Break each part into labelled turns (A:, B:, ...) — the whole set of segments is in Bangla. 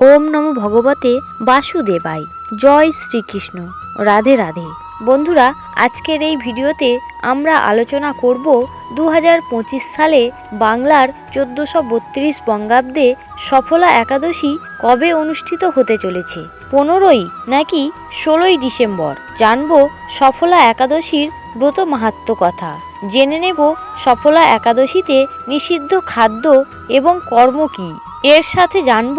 A: ওম নম ভগবতে বাসুদেবাই জয় শ্রীকৃষ্ণ। রাধে রাধে। বন্ধুরা, আজকের এই ভিডিওতে আমরা আলোচনা করব দু হাজার পঁচিশ সালে বাংলার চোদ্দোশো বত্রিশ বঙ্গাব্দে সফলা একাদশী কবে অনুষ্ঠিত হতে চলেছে? পনেরোই নাকি ষোলোই ডিসেম্বর? জানব সফলা একাদশীর ব্রত মাহাত্ম কথা। জেনে নেব সফলা একাদশীতে নিষিদ্ধ খাদ্য এবং কর্ম কী। এর সাথে জানব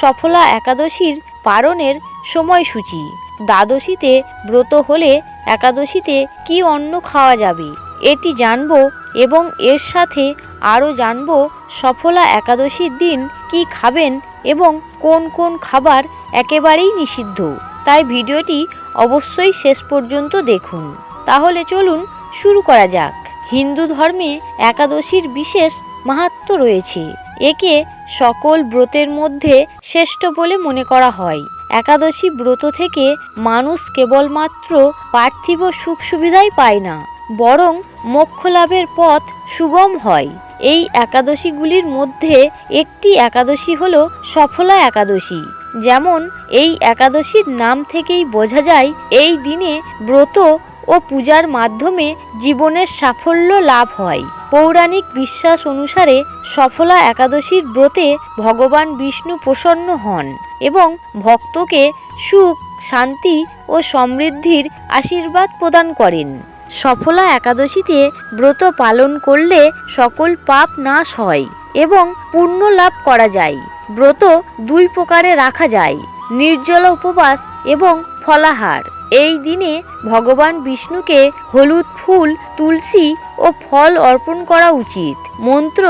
A: সফলা একাদশীর পারণের সময়সূচি। দ্বাদশীতে ব্রত হলে একাদশীতে কি অন্ন খাওয়া যাবে? এটি জানব এবং এর সাথে আরও জানব সফলা একাদশীর দিন কি খাবেন এবং কোন কোন খাবার একেবারেই নিষিদ্ধ। তাই ভিডিওটি অবশ্যই শেষ পর্যন্ত দেখুন। তাহলে চলুন শুরু করা যাক। হিন্দু ধর্মে একাদশীর বিশেষ মাহাত্ম রয়েছে। একে সকল ব্রতের মধ্যে শ্রেষ্ঠ বলে মনে করা হয়। একাদশী ব্রত থেকে মানুষ কেবলমাত্র পার্থিব সুখ সুবিধাই পায় না, বরং মোক্ষ লাভের পথ সুগম হয়। এই একাদশীগুলির মধ্যে একটি একাদশী হল সফলা একাদশী। যেমন এই একাদশীর নাম থেকেই বোঝা যায়, এই দিনে ব্রত ও পূজার মাধ্যমে জীবনের সাফল্য লাভ হয়। পৌরাণিক বিশ্বাস অনুসারে সফলা একাদশীর ব্রতে ভগবান বিষ্ণু প্রসন্ন হন এবং ভক্তকে সুখ, শান্তি ও সমৃদ্ধির আশীর্বাদ প্রদান করেন। সফলা একাদশীতে ব্রত পালন করলে সকল পাপ নাশ হয় এবং পুণ্য লাভ করা যায়। ব্রত দুই প্রকারে রাখা যায়, নির্জলা উপবাস এবং ফলাহার। এই দিনে ভগবান বিষ্ণুকে হলুদ ফুল, তুলসী ও ফল অর্পণ করা উচিত। মন্ত্র,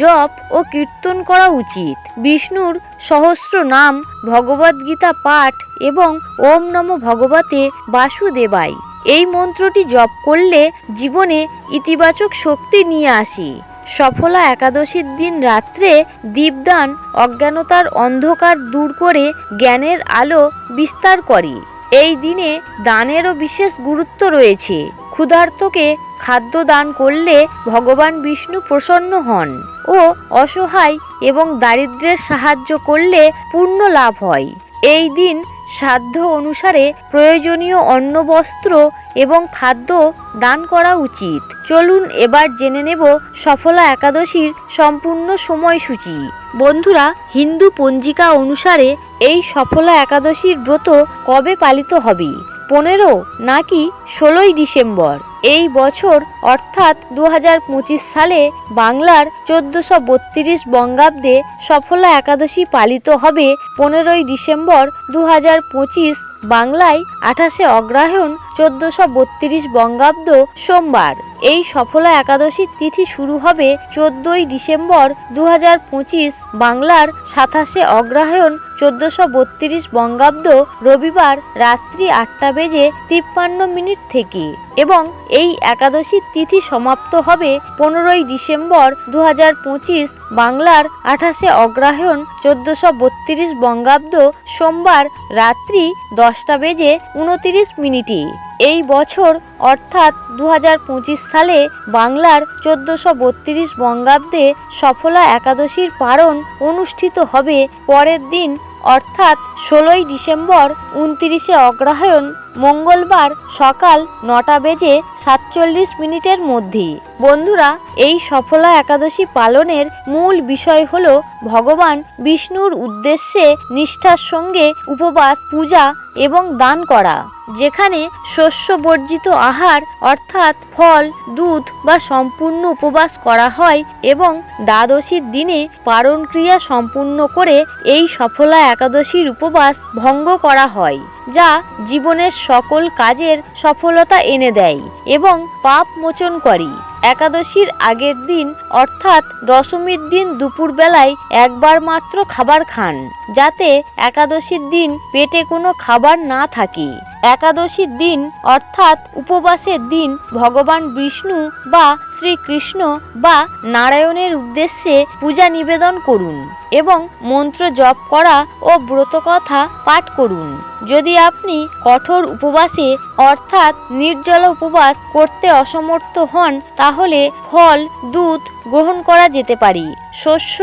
A: জপ ও কীর্তন করা উচিত। বিষ্ণুর সহস্র নাম ভগবদ্গীতা পাঠ এবং ওম নম ভগবতে বাসুদেবাই এই মন্ত্রটি জপ করলে জীবনে ইতিবাচক শক্তি নিয়ে আসে। সফলা একাদশীর দিন রাত্রে দীপদান অজ্ঞানতার অন্ধকার দূর করে জ্ঞানের আলো বিস্তার করে। এই দিনে দানেরও বিশেষ গুরুত্ব রয়েছে। ক্ষুধার্তকে খাদ্য দান করলে ভগবান বিষ্ণু প্রসন্ন হন ও অসহায় এবং দারিদ্রের সাহায্য করলে পূর্ণ লাভ হয়। এই দিন সাধ্য অনুসারে প্রয়োজনীয় অন্ন, বস্ত্র এবং খাদ্য দান করা উচিত। চলুন এবার জেনে নেব সফলা একাদশীর সম্পূর্ণ সময়সূচি। বন্ধুরা, হিন্দু পঞ্জিকা অনুসারে এই সফলা একাদশীর ব্রত কবে পালিত হবে? পনেরো নাকি ষোলোই ডিসেম্বর? এই বছর, অর্থাৎ দু হাজার পঁচিশ সালে বাংলার চোদ্দশো বত্রিশ বঙ্গাব্দে সফলা একাদশী পালিত হবে পনেরোই ডিসেম্বর দু হাজার পঁচিশ বাংলায় আঠাশে অগ্রহায়ণ চোদ্দোশো বত্রিশ বঙ্গাব্দ সোমবার। এই সফলা একাদশীর তিথি শুরু হবে চোদ্দই ডিসেম্বর দু হাজার পঁচিশ বাংলার সাতাশে অগ্রহায়ণ চোদ্দোশো বত্রিশ বঙ্গাব্দ রবিবার রাত্রি আটটা বেজে তিপ্পান্ন মিনিট থেকে। এবং এই একাদশীর তিথি সমাপ্ত হবে পনেরোই ডিসেম্বর দু হাজার পঁচিশ বাংলার আঠাশে অগ্রহায়ণ চোদ্দশো বত্রিশ বঙ্গাব্দ সোমবার রাত্রি দশটা বেজে উনতিরিশ মিনিটে। এই বছর, অর্থাৎ দু হাজার পঁচিশ সালে, বাংলার চোদ্দশো বত্রিশ বঙ্গাব্দে সফলা একাদশীর পারণ অনুষ্ঠিত হবে পরের দিন, অর্থাৎ ষোলোই ডিসেম্বর, উনতিরিশে অগ্রহায়ণ মঙ্গলবার সকাল নটা বেজে সাতচল্লিশ মিনিটের মধ্যে বন্ধুরা, এই সফলা একাদশী পালনের মূল বিষয় হল ভগবান বিষ্ণুর উদ্দেশ্যে নিষ্ঠার সঙ্গে উপবাস, পূজা এবং দান করা, যেখানে শস্য বর্জিত আহার অর্থাৎ ফল, দুধ বা সম্পূর্ণ উপবাস করা হয় এবং দ্বাদশীর দিনে পারণ ক্রিয়া সম্পূর্ণ করে এই সফলা একাদশীর উপবাস ভঙ্গ করা হয়, যা জীবনের সকল কাজের সফলতা এনে দেয় এবং পাপ মোচন করে। একাদশীর আগের দিন, অর্থাৎ দশমীর দিন দুপুরবেলায় একবার মাত্র খাবার খান, যাতে একাদশীর দিন পেটে কোনো খাবার না থাকে। একাদশীর দিন, অর্থাৎ উপবাসের দিন, ভগবান বিষ্ণু বা শ্রীকৃষ্ণ বা নারায়ণের উদ্দেশ্যে পূজা নিবেদন করুন এবং মন্ত্র জপ করা ও ব্রতকথা পাঠ করুন। যদি আপনি কঠোর উপবাসে অর্থাৎ নির্জলা উপবাস করতে অসমর্থ হন তাহলে ফল দুধ গ্রহণ করা যেতে পারি। শস্য,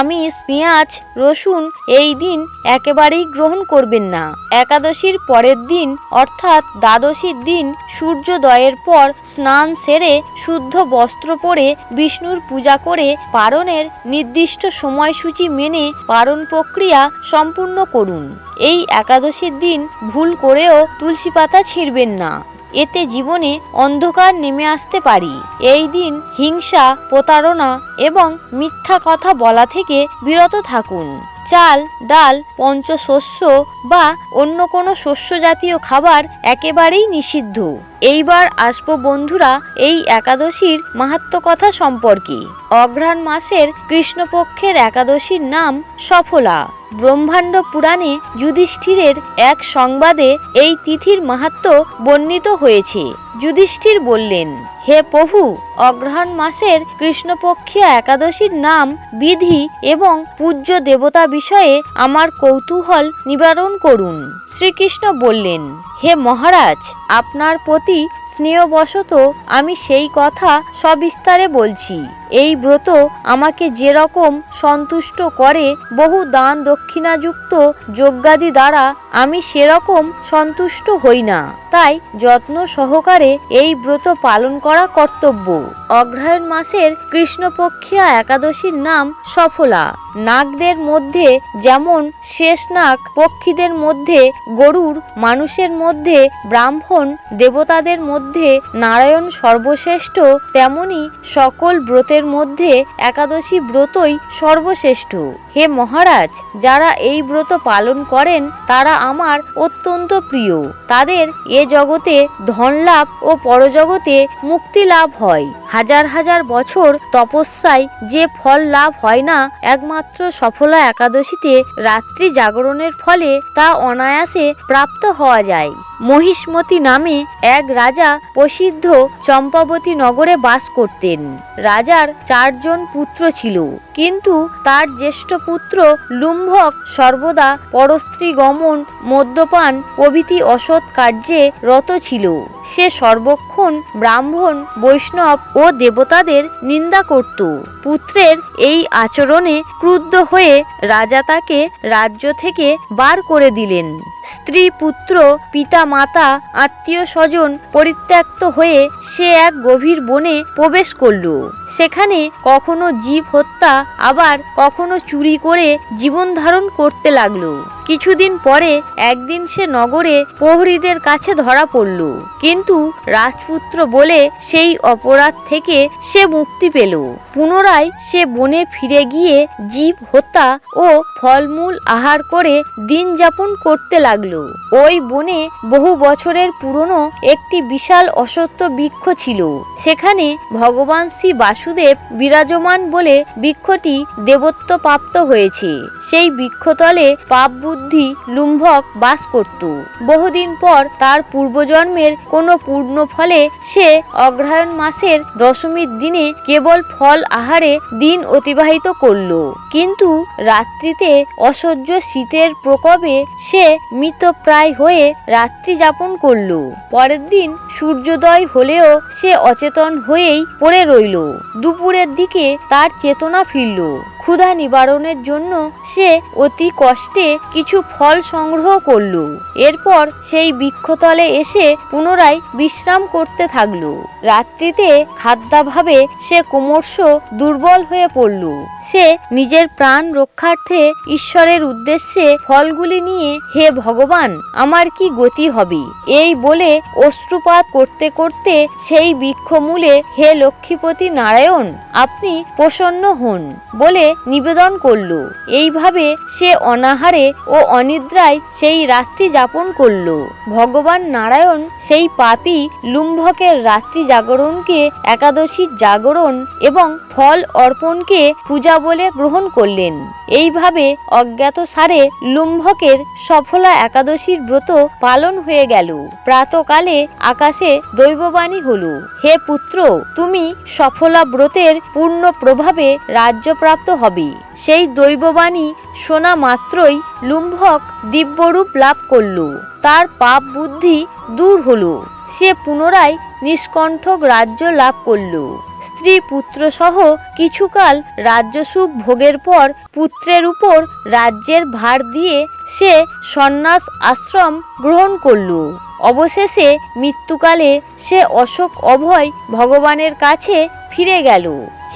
A: আমিষ, পেঁয়াজ, রসুন এই দিন একেবারেই গ্রহণ করবেন না। একাদশীর পরের দিন অর্থাৎ দ্বাদশীর দিন সূর্যোদয়ের পর স্নান সেরে শুদ্ধ বস্ত্র পরে বিষ্ণুর পূজা করে পারণের নির্দিষ্ট সময়সূচি মেনে পারণ প্রক্রিয়া সম্পূর্ণ করুন। এই একাদশীর দিন ভুল করেও তুলসী পাতা ছিঁড়বেন না। এতে জীবনে অন্ধকার নেমে আসতে পারি। এই দিন হিংসা, প্রতারণা এবং মিথ্যা কথা বলা থেকে বিরত থাকুন। চাল, ডাল, পঞ্চশস্য বা অন্য কোনো শস্য জাতীয় খাবার একেবারেই নিষিদ্ধ। এইবার আসব বন্ধুরা এই একাদশীর মাহাত্ম কথা সম্পর্কে। অঘ্রাণ মাসের কৃষ্ণপক্ষের একাদশীর নাম সফলা। ব্রহ্মাণ্ড পুরাণে যুধিষ্ঠিরের এক সংবাদে এই তিথির মাহাত্ম বর্ণিত হয়েছে। যুধিষ্ঠির বললেন হে প্রভু অগ্রহণ মাসের কৃষ্ণপক্ষীয় একাদশীর নাম বিধি এবং পূজ্য দেবতা বিষয়ে আমার কৌতূহল নিবারণ করুন। শ্রীকৃষ্ণ বললেন, হে মহারাজ, আপনার প্রতি স্নেহবশত আমি সেই কথা সবিস্তারে বলছি। এই ব্রত আমাকে যেরকম সন্তুষ্ট করে, বহু দান দক্ষিণাযুক্ত যজ্ঞাদি দ্বারা আমি সেরকম সন্তুষ্ট হই না। তাই যত্ন সহকারে এই ব্রত পালন করা কর্তব্য। অগ্রহায়ণ মাসের কৃষ্ণপক্ষিয়া একাদশীর নাম সফলা। নাগদের মধ্যে যেমন শেষ নাগ, পক্ষীদের মধ্যে গরুর, মানুষের মধ্যে ব্রাহ্মণ, দেবতাদের মধ্যে নারায়ণ সর্বশ্রেষ্ঠ, তেমনি সকল ব্রতের মধ্যে একাদশী ব্রতই সর্বশ্রেষ্ঠ। হে মহারাজ, যারা এই ব্রত পালন করেন, তারা আমার অত্যন্ত প্রিয়। তাদের এ জগতে ধন লাভ ও পরজগতে মুক্তি লাভ হয়। হাজার হাজার বছর তপস্যায় যে ফল লাভ হয় না, একমাত্র সফলা একাদশীতে রাত্রি জাগরণের ফলে তা অনায়াসে প্রাপ্ত হওয়া যায়। মহিষ্মতি নামে এক রাজা প্রসিদ্ধ চম্পাবতী নগরে বাস করতেন। রাজার চারজন পুত্র ছিল। কিন্তু তার জ্যেষ্ঠ পুত্র লুম্ভক সর্বদা পরস্ত্রী গমন, মদ্যপান প্রভৃতি অসৎ কার্যে রত ছিল। সে সর্বক্ষণ ব্রাহ্মণ বৈষ্ণব ও দেবতাদের নিন্দা করত। পুত্রের এই আচরণে ক্রুদ্ধ হয়ে রাজা তাকে রাজ্য থেকে বার করে দিলেন। স্ত্রী, পুত্র, পিতা, মাতা, আত্মীয় স্বজন পরিত্যক্ত হয়ে সে এক গভীর বনে প্রবেশ করল। সেখানে কখনো জীব হত্যা, আবার কখনো চুরি করে জীবন ধারণ করতে লাগল। কিছুদিন পরে একদিন সে নগরে প্রহরীদের কাছে ধরা পড়ল। কিন্তু রাজপুত্র বলে সেই অপরাধ থেকে সে মুক্তি পেল। পুনরায় সে বনে ফিরে গিয়ে জীব হত্যা ও ফলমূল আহার করে দিন যাপন করতে লাগল। ওই বনে বহু বছরের পুরনো একটি বিশাল অসত্য বৃক্ষ ছিল। সেখানে ভগবান শ্রী বাসুদেব বিরাজমান বলে বৃক্ষটি দেবত্ব প্রাপ্ত হয়েছে। সেই বৃক্ষতলে পাপ বুদ্ধি লুম্ভক বাস করত। বহুদিন পর তার পূর্বজন্মের কোনো পূর্ণ ফলে সে অগ্রহায়ণ মাসের দশমীর দিনে কেবল ফল আহারে দিন অতিবাহিত করল। কিন্তু রাত্রিতে অসহ্য শীতের প্রকোপে সে মৃতপ্রায় হয়ে রাত্রি যাপন করল। পরের দিন সূর্যোদয় হলেও সে অচেতন হয়েই পড়ে রইল। দুপুরের দিকে তার চেতনা ফিরল। ক্ষুধা নিবারণের জন্য সে অতি কষ্টে কিছু ফল সংগ্রহ করল। এরপর সেই বৃক্ষতলে এসে পুনরায় বিশ্রাম করতে থাকল। রাত্রিতে খাদ্যাভাবে সে ক্রমশ দুর্বল হয়ে পড়ল। সে নিজের প্রাণ রক্ষার্থে ঈশ্বরের উদ্দেশ্যে ফলগুলি নিয়ে, হে ভগবান, আমার কি গতি হবে? এই বলে অশ্রুপাত করতে করতে সেই বৃক্ষমূলে, হে লক্ষ্মীপতি নারায়ণ, আপনি প্রসন্ন হন বলে নিবেদন করল। এইভাবে সে অনাহারে ও অনিদ্রায় সেই রাত্রি যাপন করল। ভগবান নারায়ণ সেই পাপী লুম্ভকের রাত্রি জাগরণকে, একাদশীর জাগরণ এবং ফল অর্পণকে পূজা বলে গ্রহণ করলেন। এইভাবে অজ্ঞাত সারে লুম্ভকের সফলা একাদশীর ব্রত পালন হয়ে গেল। প্রাতকালে আকাশে দৈববাণী হলো, হে পুত্র, তুমি সফলা ব্রতের পূর্ণ প্রভাবে রাজ্যপ্রাপ্ত হবে। সেই দৈববাণী শোনা মাত্রই লুম্ভক দিব্যরূপ লাভ করল। তার পাপ বুদ্ধি দূর হলো। সে পুনরায় নিষ্কণ্ঠক রাজ্য লাভ করল। স্ত্রী পুত্র সহ কিছুকাল রাজ্যসুখ ভোগের পর পুত্রের উপর রাজ্যের ভার দিয়ে সে সন্ন্যাস আশ্রম গ্রহণ করল। অবশেষে মৃত্যুকালে সে অশোক অভয় ভগবানের কাছে ফিরে গেল।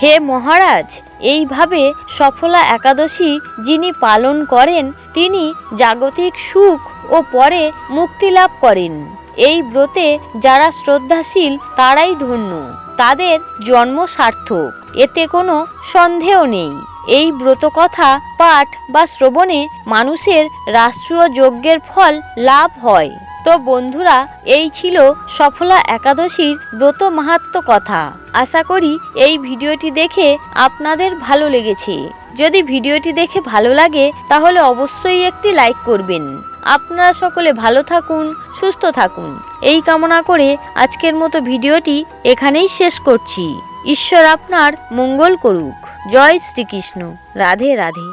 A: হে মহারাজ! এইভাবে সফলা একাদশী যিনি পালন করেন, তিনি জাগতিক সুখ ও পরে মুক্তি লাভ করেন। এই ব্রতে যারা শ্রদ্ধাশীল, তারাই ধন্য। তাদের জন্ম সার্থক, এতে কোনো সন্দেহ নেই। এই ব্রত কথা পাঠ বা শ্রবণে মানুষের রাষ্ট্রীয় যজ্ঞের ফল লাভ হয়। তো বন্ধুরা, এই ছিল সফলা একাদশীর ব্রত মাহাত্ম কথা। আশা করি এই ভিডিওটি দেখে আপনাদের ভালো লেগেছে। যদি ভিডিওটি দেখে ভালো লাগে, তাহলে অবশ্যই একটি লাইক করবেন। আপনারা সকলে ভালো থাকুন, সুস্থ থাকুন। এই কামনা করে আজকের মতো ভিডিওটি এখানেই শেষ করছি। ঈশ্বর আপনার মঙ্গল করুক। জয় শ্রীকৃষ্ণ। রাধে রাধে।